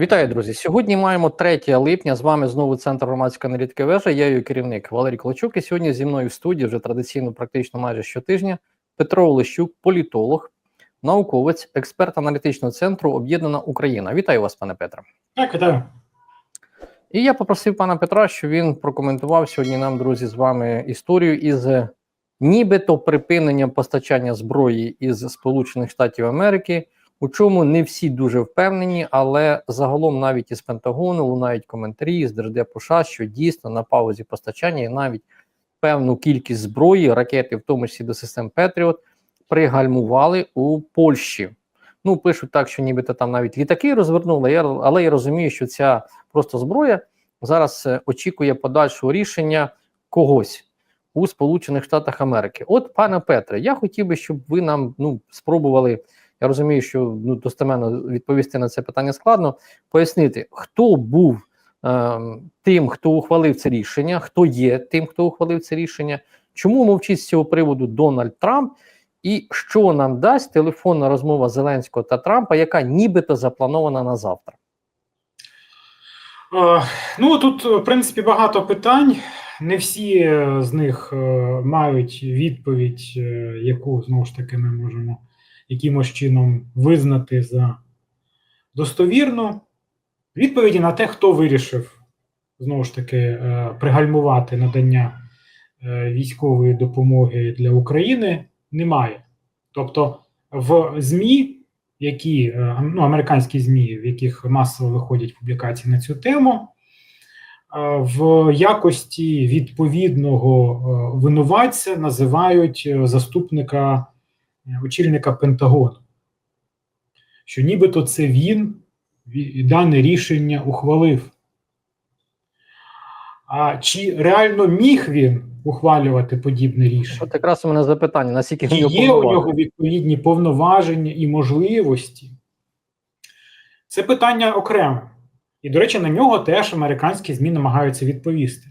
Вітаю, друзі! Сьогодні маємо 3 липня. З вами знову центр громадської аналітики вежа. Я її керівник Валерій Клочук. І сьогодні зі мною в студії вже традиційно, практично майже щотижня. Петро Олещук, політолог, науковець, експерт аналітичного центру Об'єднана Україна. Вітаю вас, пане Петре. Так, вітаю. І я попросив пана Петра, щоб він прокоментував сьогодні нам, друзі, з вами історію із нібито припиненням постачання зброї із Сполучених Штатів Америки. У чому не всі дуже впевнені, але загалом навіть із Пентагону лунають коментарі з Держдепу США, що дійсно на паузі постачання і навіть певну кількість зброї, ракети, в тому числі до систем Петріот, пригальмували у Польщі. Ну, пишуть так, що нібито там навіть літаки розвернули, але я розумію, що ця просто зброя зараз е, очікує подальшого рішення когось у Сполучених Штатах Америки. От, пане Петре, я хотів би, щоб ви нам ну, спробували. Я розумію, що ну достеменно відповісти на це питання складно. Пояснити, хто був е, тим, хто ухвалив це рішення, хто є тим, хто ухвалив це рішення, чому мовчить з цього приводу Дональд Трамп, і що нам дасть телефонна розмова Зеленського та Трампа, яка нібито запланована на завтра. Е, Ну тут, в принципі, багато питань. Не всі е, з них е, мають відповідь, яку знову ж таки ми можемо якимось чином визнати за достовірну. Відповіді на те, хто вирішив знову ж таки е, пригальмувати надання е, військової допомоги для України, немає. Тобто в ЗМІ які е, ну, американські змі, в яких масово виходять публікації на цю тему, в якості відповідного винуватця називають заступника очільника Пентагону, що нібито це він дане рішення ухвалив. А чи реально міг він ухвалювати подібне рішення? От якраз у мене запитання: наскільки Чи є у нього відповідні повноваження і можливості? Це питання окреме. І, до речі, на нього теж американські ЗМІ намагаються відповісти.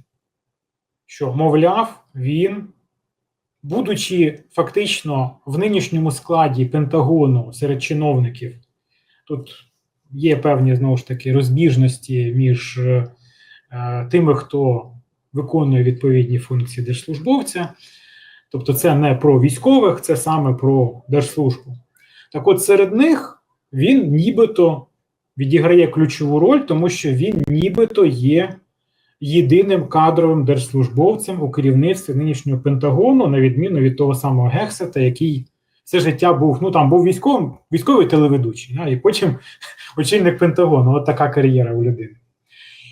Що, мовляв, він, будучи фактично в нинішньому складі Пентагону серед чиновників, тут є певні знову ж таки розбіжності між е, тими, хто виконує відповідні функції держслужбовця. Тобто, це не про військових, це саме про держслужбу. Так от серед них він нібито відіграє ключову роль, тому що він нібито є єдиним кадровим держслужбовцем у керівництві нинішнього Пентагону, на відміну від того самого Гексета, який все життя був, ну там був військовим, військовий телеведучий, да, і потім очільник Пентагону. От така кар'єра у людини.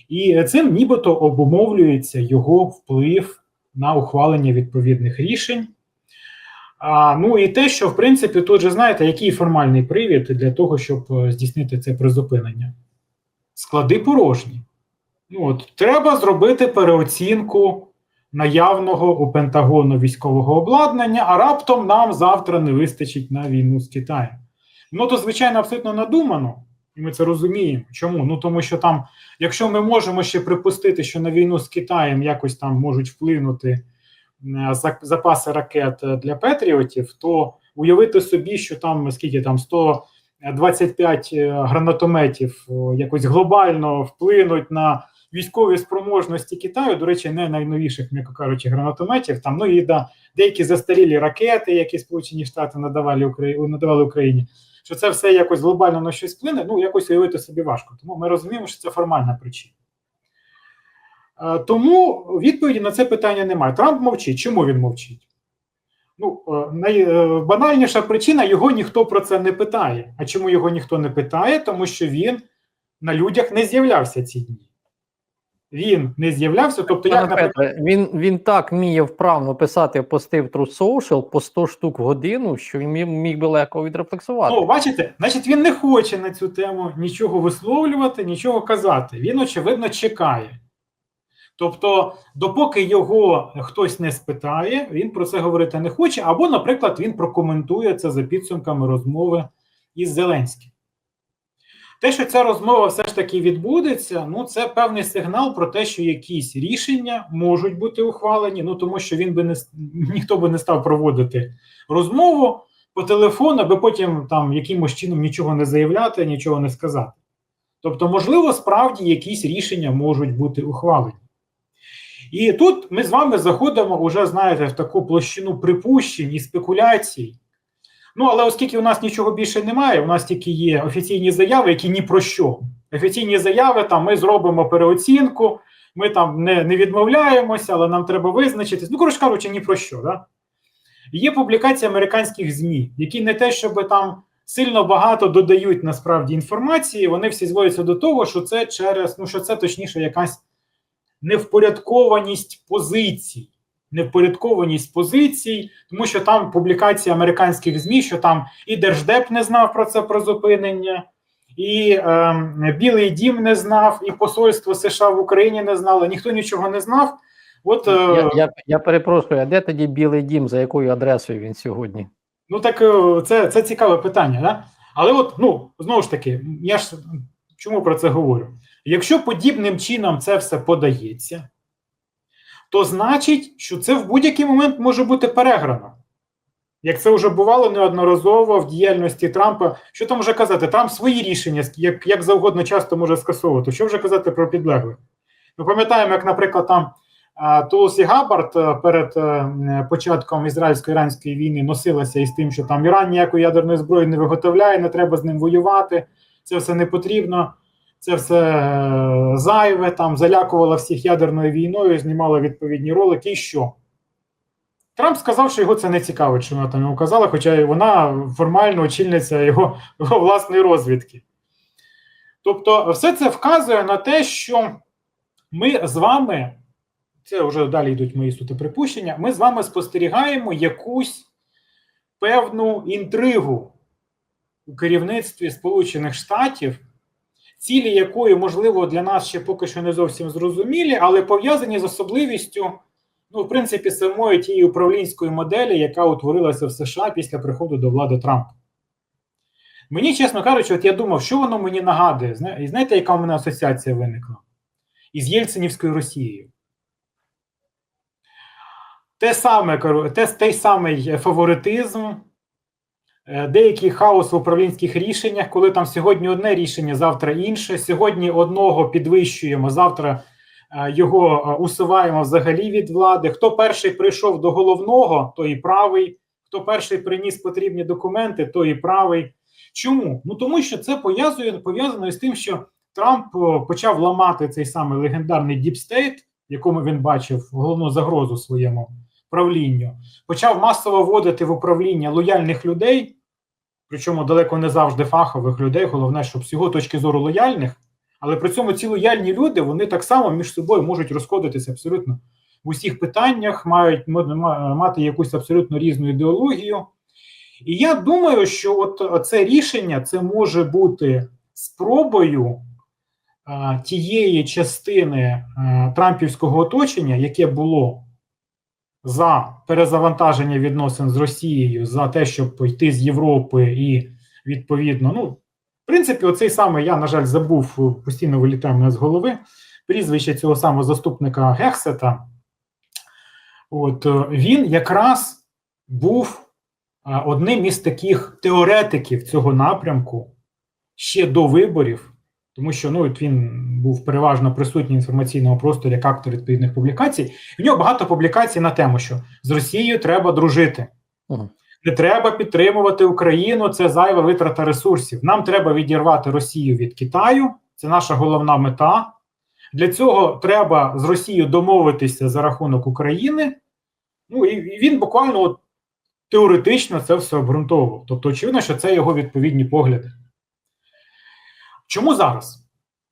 І цим нібито обумовлюється його вплив на ухвалення відповідних рішень. А, ну і те, що в принципі тут же знаєте, який формальний привід для того, щоб е, здійснити це призупинення? Склади порожні. Ну, от, треба зробити переоцінку наявного у Пентагону військового обладнання, а раптом нам завтра не вистачить на війну з Китаєм. Ну, то, звичайно, абсолютно надумано, і ми це розуміємо. Чому? Ну тому що там, якщо ми можемо ще припустити, що на війну з Китаєм якось там можуть вплинути е, запаси ракет е, для Петріотів, то уявити собі, що там скільки там 125 е, гранатометів якось глобально вплинуть на військові спроможності Китаю. До речі, не найновіших, м'яко кажучи, гранатометів. Там ну і да, деякі застарілі ракети, які Сполучені Штати надавали Україні, надавали Україні. Що це все якось глобально на щось вплине, ну якось уявити собі важко. Тому ми розуміємо, що це формальна причина. Е, Тому відповіді на це питання немає. Трамп мовчить. Чому він мовчить? Ну, е, найбанальніша причина його ніхто про це не питає. А чому його ніхто не питає? Тому що він на людях не з'являвся ці дні. Він не з'являвся. Тобто, Пане наприклад, він, він так вміє вправно писати пости в True Social по 100 штук в годину, що він міг, міг би легко відрефлексувати. Ну, бачите, значить, він не хоче на цю тему нічого висловлювати, нічого казати. Він, очевидно, чекає. Тобто, допоки його хтось не спитає, він про це говорити не хоче, або, наприклад, він прокоментує це за підсумками розмови із Зеленським. Те, що ця розмова все ж таки відбудеться, ну це певний сигнал про те, що якісь рішення можуть бути ухвалені. Ну тому що він би не ніхто би не став проводити розмову по телефону, аби потім там якимось чином нічого не заявляти, нічого не сказати. Тобто, можливо, справді якісь рішення можуть бути ухвалені. І тут ми з вами заходимо уже, знаєте, в таку площину припущень і спекуляцій. Ну, але оскільки у нас нічого більше немає, у нас тільки є офіційні заяви, які ні про що. Офіційні заяви там ми зробимо переоцінку, ми там не, не відмовляємося, але нам треба визначитись. Ну, коротше кажучи, ні про що. Да? Є публікації американських ЗМІ, які не те, щоб там сильно багато додають насправді інформації, вони всі зводяться до того, що це через, ну що це точніше, якась невпорядкованість позицій. Невпорядкованість позицій, тому що там публікації американських ЗМІ, що там і Держдеп не знав про це про зупинення, і е, Білий Дім не знав, і Посольство США в Україні не знало, ніхто нічого не знав. От, е, Я, я, я перепрошую, а де тоді Білий Дім, за якою адресою він сьогодні? Ну так е, це, це цікаве питання, да? Але от, ну, знову ж таки, я ж чому про це говорю? Якщо подібним чином це все подається, то значить, що це в будь-який момент може бути переграно. Як це вже бувало неодноразово в діяльності Трампа, що там вже казати? Трамп свої рішення як, як завгодно часто може скасовувати. Що вже казати про підлеглих? Ми пам'ятаємо, як, наприклад, там Тулсі Габбард е, перед е, початком ізраїльсько-іранської війни носилася із тим, що там Іран ніякої ядерної зброї не виготовляє, не треба з ним воювати, це все не потрібно, це все е, зайве, там залякувала всіх ядерною війною, знімала відповідні ролики. І що? Трамп сказав, що його це не цікавить, що вона там йому казала, хоча вона формально очільниця його, його власної розвідки. Тобто, все це вказує на те, що ми з вами це вже далі йдуть мої суто припущення. Ми з вами спостерігаємо якусь певну інтригу у керівництві Сполучених Штатів, цілі якої, можливо, для нас ще поки що не зовсім зрозумілі, але пов'язані з особливістю, ну, в принципі, самої тієї управлінської моделі, яка утворилася в США після приходу до влади Трампа. Мені, чесно кажучи, от я думав, що воно мені нагадує. І знаєте, яка в мене асоціація виникла? Із Єльцинівською Росією те саме те, той самий фаворитизм, деякий хаос в управлінських рішеннях, коли там сьогодні одне рішення, завтра інше. Сьогодні одного підвищуємо, завтра е, його е, усуваємо взагалі від влади. Хто перший прийшов до головного, той і правий. Хто перший приніс потрібні документи, той і правий. Чому? Ну тому що це пов'язує пов'язано з тим, що Трамп почав ламати цей самий легендарний діпстейт, якому він бачив головну загрозу своєму правлінню, почав масово вводити в управління лояльних людей, причому далеко не завжди фахових людей, головне, щоб з його точки зору лояльних, але при цьому ці лояльні люди вони так само між собою можуть розходитися абсолютно в усіх питаннях, мають мати якусь абсолютно різну ідеологію. І я думаю, що от це рішення це може бути спробою а, тієї частини а, Трампівського оточення, яке було за перезавантаження відносин з Росією, за те, щоб йти з Європи і відповідно, ну, в принципі, оцей самий я, на жаль, забув постійно вилітає мене з голови. Прізвище цього самого заступника Гексета. От він якраз був одним із таких теоретиків цього напрямку ще до виборів, тому що ну, от він був переважно присутній в інформаційному просторі як автор відповідних публікацій. В нього багато публікацій на тему, що з Росією треба дружити. Угу. Не треба підтримувати Україну, це зайва витрата ресурсів. Нам треба відірвати Росію від Китаю, це наша головна мета. Для цього треба з Росією домовитися за рахунок України. Ну і він буквально от, теоретично це все обґрунтовував. Тобто, очевидно, що це його відповідні погляди. Чому зараз?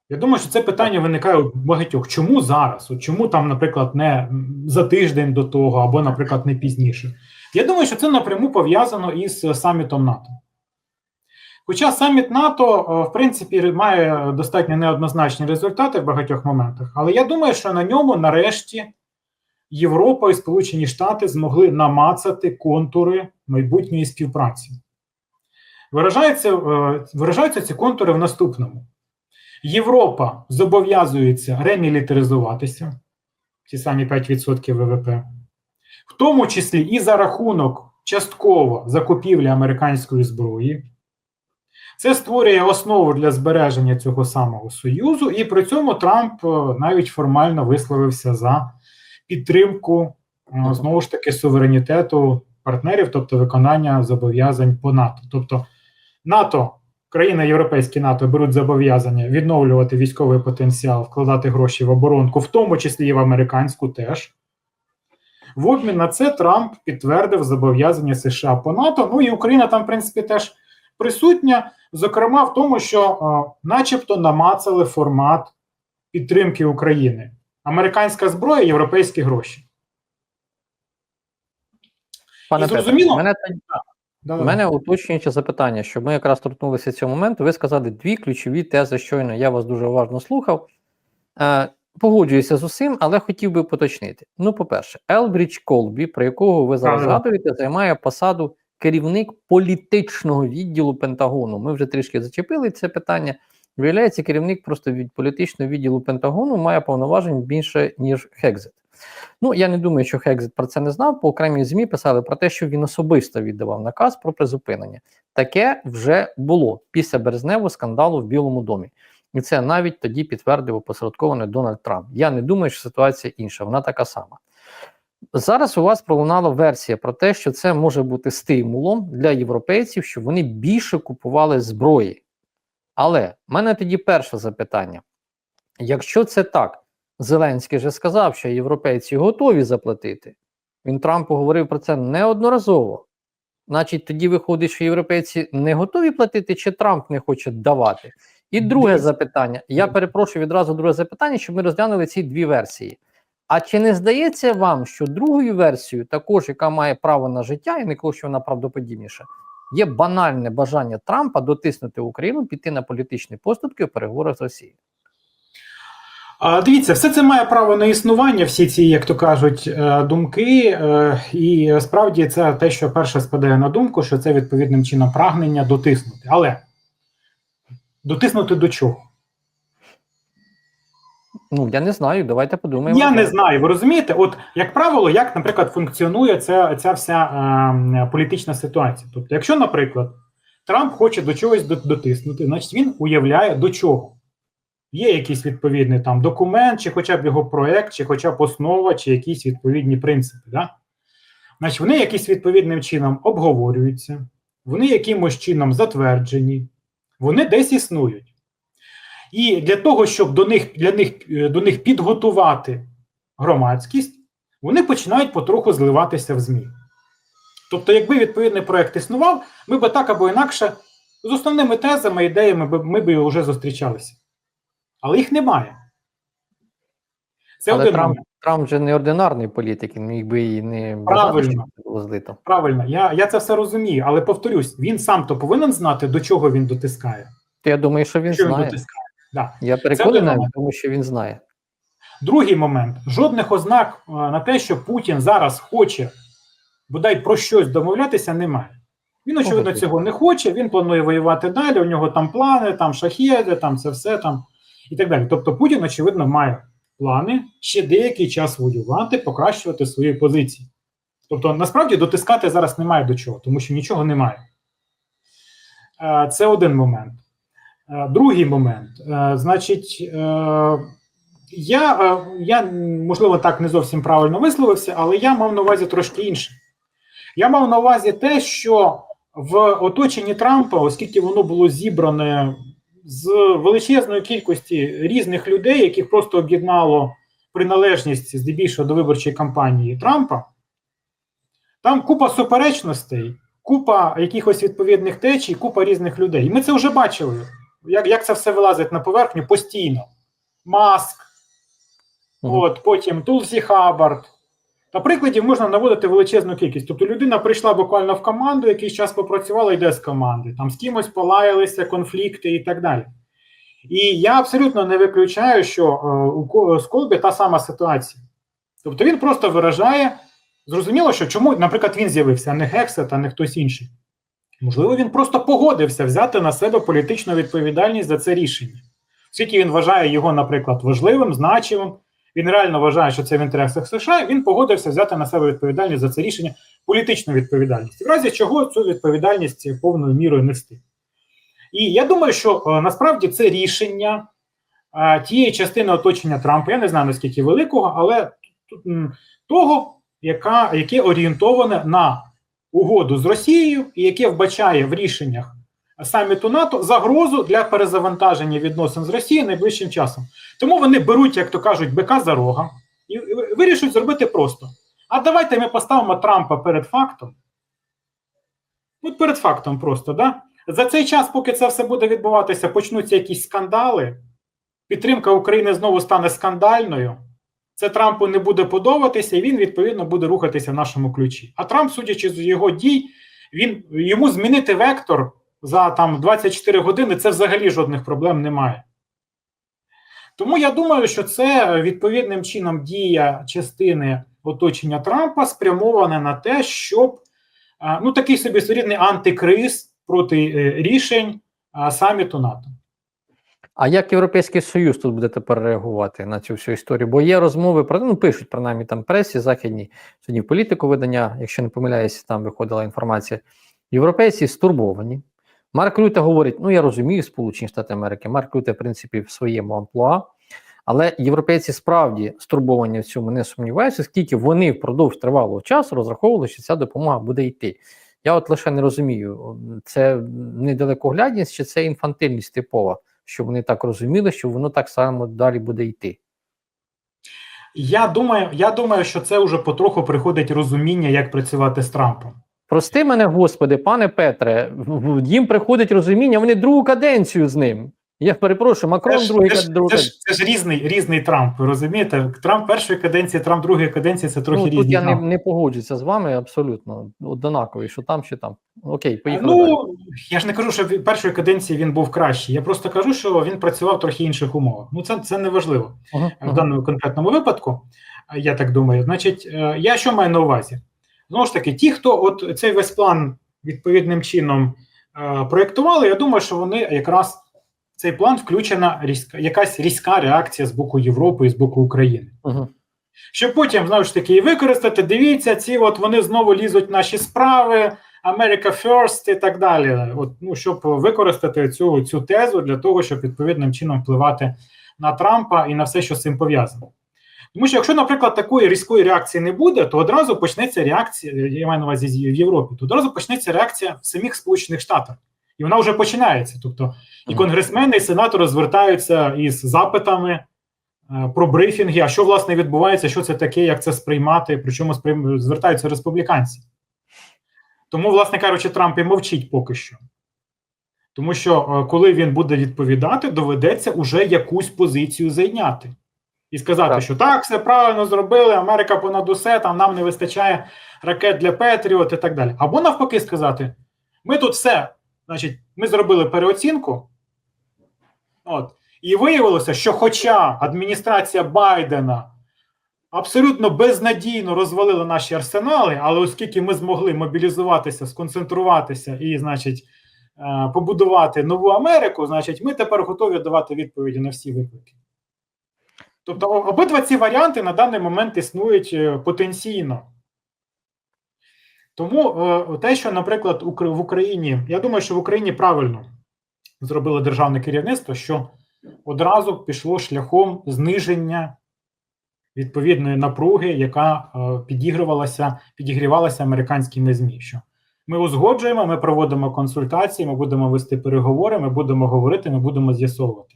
Я думаю, що це питання виникає у багатьох. Чому зараз? От Чому там, наприклад, не за тиждень до того, або, наприклад, не пізніше? Я думаю, що це напряму пов'язано із самітом НАТО. Хоча саміт НАТО, в принципі, має достатньо неоднозначні результати в багатьох моментах, але я думаю, що на ньому нарешті Європа і Сполучені Штати змогли намацати контури майбутньої співпраці. Виражаються, виражаються ці контури в наступному. Європа зобов'язується ремілітаризуватися, ті самі 5% ВВП, в тому числі і за рахунок частково закупівлі американської зброї. Це створює основу для збереження цього самого союзу, і при цьому Трамп е, навіть формально висловився за підтримку е, знову ж таки суверенітету партнерів, тобто виконання зобов'язань по НАТО. Тобто НАТО, країни Європейські НАТО беруть зобов'язання відновлювати військовий потенціал, вкладати гроші в оборонку, в тому числі і в американську теж. В обмін на це Трамп підтвердив зобов'язання США по НАТО. Ну і Україна там, в принципі, теж присутня, зокрема в тому, що, е, начебто, намацали формат підтримки України. Американська зброя, європейські гроші. Пане зрозуміло? мене тоді Да, У мене уточнююче запитання, щоб ми якраз торкнулися цього моменту. Ви сказали дві ключові тези щойно. Я вас дуже уважно слухав. Е, погоджуюся з усім, але хотів би поточнити. Ну, по-перше, Елбрідж Колбі, про якого ви зараз згадуєте, займає посаду керівник політичного відділу Пентагону. Ми вже трішки зачепили це питання. Виявляється, керівник просто від політичного відділу Пентагону має повноважень більше, ніж Хекзит. Ну, я не думаю, що Хекзит про це не знав. По окремій ЗМІ писали про те, що він особисто віддавав наказ про призупинення. Таке вже було після березневого скандалу в Білому домі. І це навіть тоді підтвердив опосередкований Дональд Трамп. Я не думаю, що ситуація інша, вона така сама. Зараз у вас пролунала версія про те, що це може бути стимулом для європейців, щоб вони більше купували зброї. Але в мене тоді перше запитання: якщо це так, Зеленський же сказав, що європейці готові заплатити. Він Трампу говорив про це неодноразово. Значить, тоді виходить, що європейці не готові платити, чи Трамп не хоче давати. І друге запитання. Я перепрошую відразу друге запитання, щоб ми розглянули ці дві версії. А чи не здається вам, що другою версією, також яка має право на життя, і не кажу, що вона правдоподібніша, є банальне бажання Трампа дотиснути Україну, піти на політичні поступки у переговорах з Росією? Дивіться, все це має право на існування, всі ці, як то кажуть, е, думки. е, І справді це те, що перше спадає на думку, що це відповідним чином прагнення дотиснути. Але дотиснути до чого? Ну, я не знаю, давайте подумаємо. Я не знаю. Ви розумієте? От як правило, як, наприклад, функціонує ця, ця вся е, політична ситуація. Тобто, якщо, наприклад, Трамп хоче до чогось дотиснути, значить він уявляє до чого. Є якийсь відповідний там документ, чи хоча б його проект, чи хоча б основа, чи якісь відповідні принципи. Да? Значить, вони якимось відповідним чином обговорюються, вони якимось чином затверджені, вони десь існують. І для того, щоб до них, для них, е, до них підготувати громадськість, вони починають потроху зливатися в ЗМІ. Тобто, якби відповідний проект існував, ми би так або інакше з основними тезами, ідеями ми б вже зустрічалися. Але їх немає. Це Але один Трамп. Трамп же не ординарний політик, він міг би і не Правильно. злито. Правильно, я, я це все розумію, але повторюсь, він сам то повинен знати, до чого він дотискає. Я думаю, що він що він знає. дотискає. Да. Я переконаний, тому що він знає. Другий момент: жодних ознак е, на те, що Путін зараз хоче бодай про щось домовлятися, немає. Він, очевидно, цього не хоче. Він планує воювати далі. У нього там плани, там шахеди, там це все там і так далі. Тобто, Путін, очевидно, має плани ще деякий час воювати, покращувати свої позиції. Тобто, насправді дотискати зараз немає до чого, тому що нічого немає. Е, Це один момент. Е, Другий момент. Е, Значить, я, я, можливо, так не зовсім правильно висловився, але я мав на увазі трошки інше. Я мав на увазі те, що в оточенні Трампа, оскільки воно було зібране з величезної кількості різних людей, яких просто об'єднало приналежність здебільшого до виборчої кампанії Трампа, там купа суперечностей, купа якихось відповідних течій, купа різних людей. І ми це вже бачили, як, як це все вилазить на поверхню постійно. Маск, Мгм. от, потім Тулсі Хаббард. Та прикладів можна наводити величезну кількість. Тобто людина прийшла буквально в команду, якийсь час попрацювала, йде з команди. Там з кимось полаялися, конфлікти і так далі. І я абсолютно не виключаю, що е, у Ко- Колбі та сама ситуація. Тобто він просто виражає, зрозуміло, що чому, наприклад, він з'явився, а не Гексет, а не хтось інший. Можливо, він просто погодився взяти на себе політичну відповідальність за це рішення. Оскільки він вважає його, наприклад, важливим, значимим, він реально вважає, що це в інтересах США, він погодився взяти на себе відповідальність за це рішення, політичну відповідальність. В разі чого цю відповідальність повною мірою нести. І я думаю, що е, насправді це рішення е, тієї частини оточення Трампа, я не знаю наскільки великого, але того, яка, яке орієнтоване на угоду з Росією і яке вбачає в рішеннях саміту НАТО загрозу для перезавантаження відносин з Росією найближчим часом. Тому вони беруть, як то кажуть, бика за рога і вирішують зробити просто. А давайте ми поставимо Трампа перед фактом. От перед фактом просто, да? За цей час, поки це все буде відбуватися, почнуться якісь скандали. Підтримка України знову стане скандальною. Це Трампу не буде подобатися, і він, відповідно, буде рухатися в нашому ключі. А Трамп, судячи з його дій, він йому змінити вектор за там 24 години це взагалі жодних проблем немає. Тому я думаю, що це відповідним чином дія частини оточення Трампа спрямована на те, щоб ну такий собі своєрідний антикриз проти е, рішень саміту НАТО. А як Європейський Союз тут буде тепер реагувати на цю всю історію? Бо є розмови про ну пишуть принаймні там пресі західній сьогодні політику видання, якщо не помиляюся, там виходила інформація. Європейці стурбовані. Марк Рюте говорить: ну я розумію, Сполучені Штати Америки. Марк Рюте, в принципі, в своєму амплуа. Але європейці справді стурбовані в цьому не сумніваються, оскільки вони впродовж тривалого часу розраховували, що ця допомога буде йти. Я от лише не розумію, це недалекоглядність чи це інфантильність типова, що вони так розуміли, що воно так само далі буде йти. Я думаю, я думаю, що це вже потроху приходить розуміння, як працювати з Трампом. Прости мене, господи, пане Петре, їм приходить розуміння, вони другу каденцію з ним. Я перепрошую, Макрон Це ж, другий це, ж, другу це, ж, це ж різний, різний Трамп, ви розумієте? Трамп першої каденції, Трамп другої каденції це трохи ну, різні. Тут я не, не погоджуся з вами абсолютно однаковий, що там, що там. Окей, поїхали. далі. Ну, я ж не кажу, що в першої каденції він був кращий. Я просто кажу, що він працював в трохи інших умовах. Ну, це, це не важливо. Ага, в ага. даному конкретному випадку, я так думаю. Значить, е, я що маю на увазі? Знову ж таки, ті, хто от цей весь план відповідним чином е, проєктували, я думаю, що вони якраз цей план включена різка, якась різка реакція з боку Європи і з боку України. Ага. Щоб потім знову ж таки і використати, дивіться, ці от вони знову лізуть в наші справи, America First і так далі. От, ну, щоб використати цю, цю тезу для того, щоб відповідним чином впливати на Трампа і на все, що з цим пов'язано. Тому що, якщо, наприклад, такої різкої реакції не буде, то одразу почнеться реакція, я маю на увазі в Європі, то одразу почнеться реакція в самих Сполучених Штатах. І вона вже починається. Тобто і конгресмени, і сенатори звертаються із запитами е, про брифінги, а що власне відбувається, що це таке, як це сприймати, причому сприйм... звертаються республіканці. Тому, власне кажучи, Трамп і мовчить поки що. Тому що, е, коли він буде відповідати, доведеться уже якусь позицію зайняти. І сказати, Так. що так, все правильно зробили, Америка понад усе, там нам не вистачає ракет для Петріот і так далі. Або навпаки сказати: ми тут все, значить, ми зробили переоцінку. От, і виявилося, що хоча адміністрація Байдена абсолютно безнадійно розвалила наші арсенали, але оскільки ми змогли мобілізуватися, сконцентруватися і, значить, е, побудувати нову Америку, значить, ми тепер готові давати відповіді на всі виклики. Тобто, обидва ці варіанти на даний момент існують е, потенційно. Тому е, те, що, наприклад, в Україні, я думаю, що в Україні правильно зробило державне керівництво, що одразу пішло шляхом зниження відповідної напруги, яка е, підігрувалася, підігрівалася американськими ЗМІ. Що ми узгоджуємо, ми проводимо консультації, ми будемо вести переговори, ми будемо говорити, ми будемо з'ясовувати.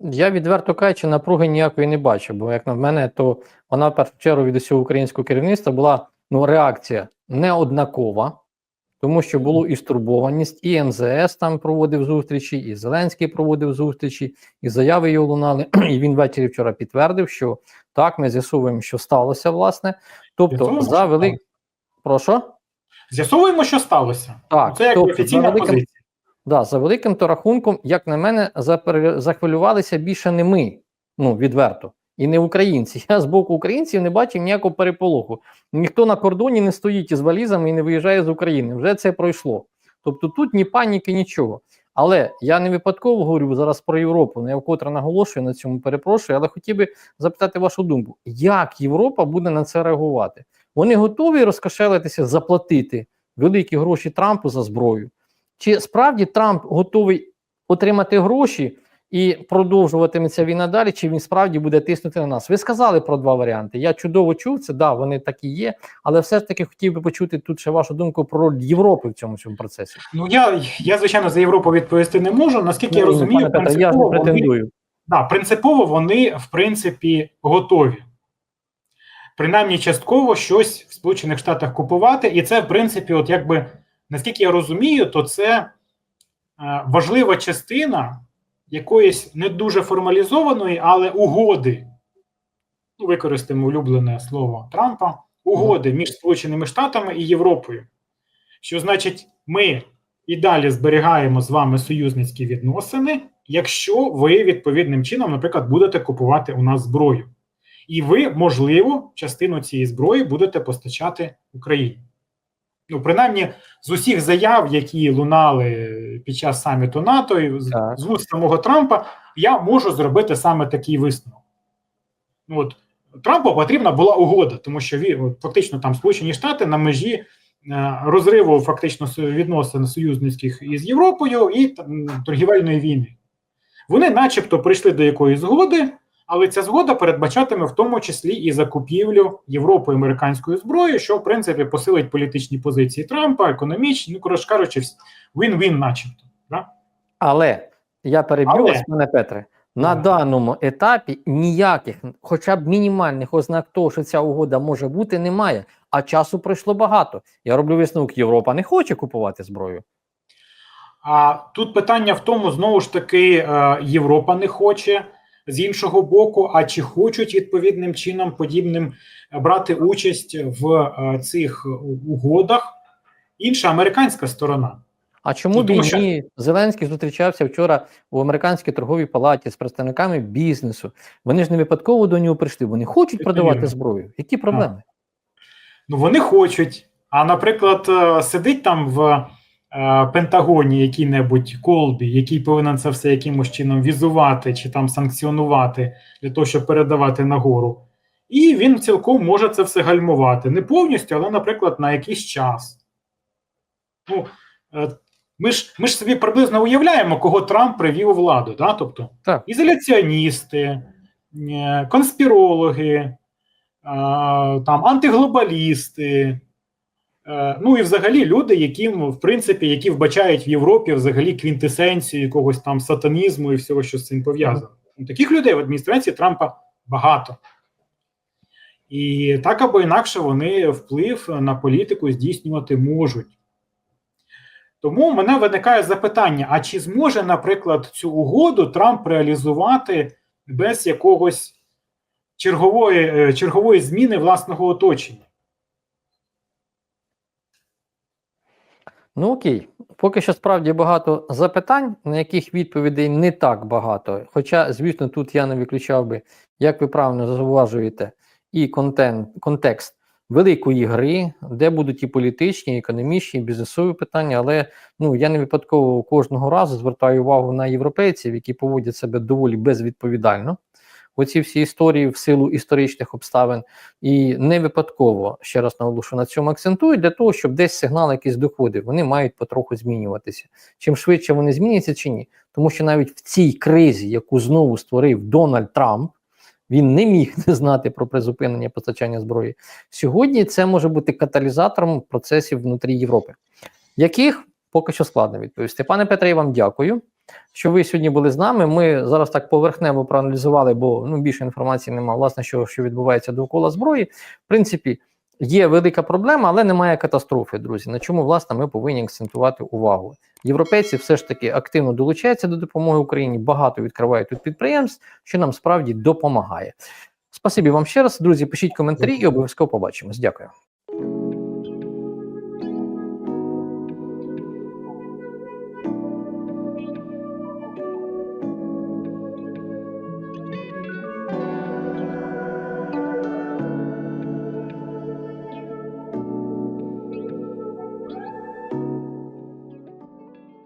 Я відверто кажучи, напруги ніякої не бачу, бо як на мене, то вона в першу чергу від усього українського керівництва була ну, реакція неоднакова, тому що було і стурбованість, і МЗС там проводив зустрічі, і Зеленський проводив зустрічі, і заяви його лунали. І він ввечері вчора підтвердив, що так, ми з'ясуємо, що сталося, власне. Тобто, З'ясовуємо, за велик. Прошу? З'ясовуємо, що сталося. Так, Це як тобто, офіційна великим позиція. Да, за великим то рахунком, як на мене, захвилювалися більше не ми, ну відверто, і не українці. Я з боку українців не бачив ніякого переполоху. Ніхто на кордоні не стоїть із валізами і не виїжджає з України. Вже це пройшло. Тобто тут ні паніки, нічого. Але я не випадково говорю зараз про Європу. ну, Я вкотре наголошую на цьому, перепрошую, але хотів би запитати вашу думку, як Європа буде на це реагувати? Вони готові розкошелитися, заплатити великі гроші Трампу за зброю? Чи справді Трамп готовий отримати гроші і продовжуватиметься війна далі, чи він справді буде тиснути на нас? Ви сказали про два варіанти. Я чудово чув це, да, вони такі є, але все ж таки хотів би почути тут ще вашу думку про роль Європи в цьому цьому процесі. Ну я, я звичайно за Європу відповісти не можу. Наскільки я Ну, розумію, пане Петре, я ж не вони, да, принципово вони в принципі готові. Принаймні, частково щось в Сполучених Штатах купувати, і це, в принципі, от якби наскільки я розумію, то це е, важлива частина якоїсь не дуже формалізованої, але угоди. Ну, використаємо улюблене слово Трампа, угоди між Сполученими Штатами і Європою. Що значить, ми і далі зберігаємо з вами союзницькі відносини, якщо ви відповідним чином, наприклад, будете купувати у нас зброю. І ви, можливо, частину цієї зброї будете постачати Україні. Ну, принаймні, з усіх заяв, які лунали під час саміту НАТО, і з, з вуст самого Трампа, я можу зробити саме такий висновок. Ну, от, Трампу потрібна була угода, тому що він фактично там Сполучені Штати на межі е, розриву фактично відносин союзницьких із Європою і там, торгівельної війни. Вони, начебто, прийшли до якоїсь згоди, але ця згода передбачатиме в тому числі і закупівлю Європою американської зброї, що в принципі посилить політичні позиції Трампа, економічні, ну коротше кажучи, win-win начебто. Да? Але я переб'ю Але. вас, пане Петре. На даному етапі ніяких, хоча б мінімальних ознак того, що ця угода може бути, немає. А часу пройшло багато. Я роблю висновок, Європа не хоче купувати зброю. А тут питання в тому, знову ж таки, е, Європа не хоче з іншого боку, а чи хочуть відповідним чином подібним брати участь в е, цих угодах інша американська сторона. А чому Ну, б що- ні? Зеленський зустрічався вчора в американській торговій палаті з представниками бізнесу. Вони ж не випадково до нього прийшли. Вони хочуть Це продавати зброю. Які проблеми? Ну вони хочуть. А наприклад, е, сидить там в Пентагоні який-небудь колбі, який повинен це все якимось чином візувати чи там санкціонувати для того, щоб передавати нагору. І він цілком може це все гальмувати. Не повністю, але, наприклад, на якийсь час. Ну, е, ми ж, ми ж собі приблизно уявляємо, кого Трамп привів у владу. Да? Тобто Так. ізоляціоністи, е, конспірологи, е, там, антиглобалісти. Е, Ну і взагалі люди, які, в принципі, які вбачають в Європі взагалі квінтесенцію якогось там сатанізму і всього, що з цим пов'язано. Ну, Таких людей в адміністрації Трампа багато. І так або інакше вони вплив на політику здійснювати можуть. Тому в мене виникає запитання: а чи зможе, наприклад, цю угоду Трамп реалізувати без якогось чергової, е, чергової зміни власного оточення? Ну окей, поки що справді багато запитань, на яких відповідей не так багато. Хоча, звісно, тут я не виключав би, як ви правильно зауважуєте, і контент, контекст великої гри, де будуть і політичні, і економічні, і бізнесові питання. Але ну я не випадково кожного разу звертаю увагу на європейців, які поводять себе доволі безвідповідально. Оці всі історії в силу історичних обставин, і не випадково ще раз наголошу на цьому акцентую для того, щоб десь сигнал якийсь доходив. Вони мають потроху змінюватися. Чим швидше вони зміняться чи ні, тому що навіть в цій кризі, яку знову створив Дональд Трамп, він не міг не знати про призупинення постачання зброї. Сьогодні це може бути каталізатором процесів внутрі Європи, яких поки що складно відповісти. Пане Петре, я вам дякую. Що ви сьогодні були з нами? Ми зараз так поверхнево проаналізували, бо ну більше інформації немає, власне, що, що відбувається довкола зброї. В принципі, є велика проблема, але немає катастрофи, друзі. На чому власне ми повинні акцентувати увагу. Європейці все ж таки активно долучаються до допомоги Україні, багато відкривають тут підприємств, що нам справді допомагає. Спасибі вам ще раз, друзі. Пишіть коментарі і обов'язково побачимось. Дякую.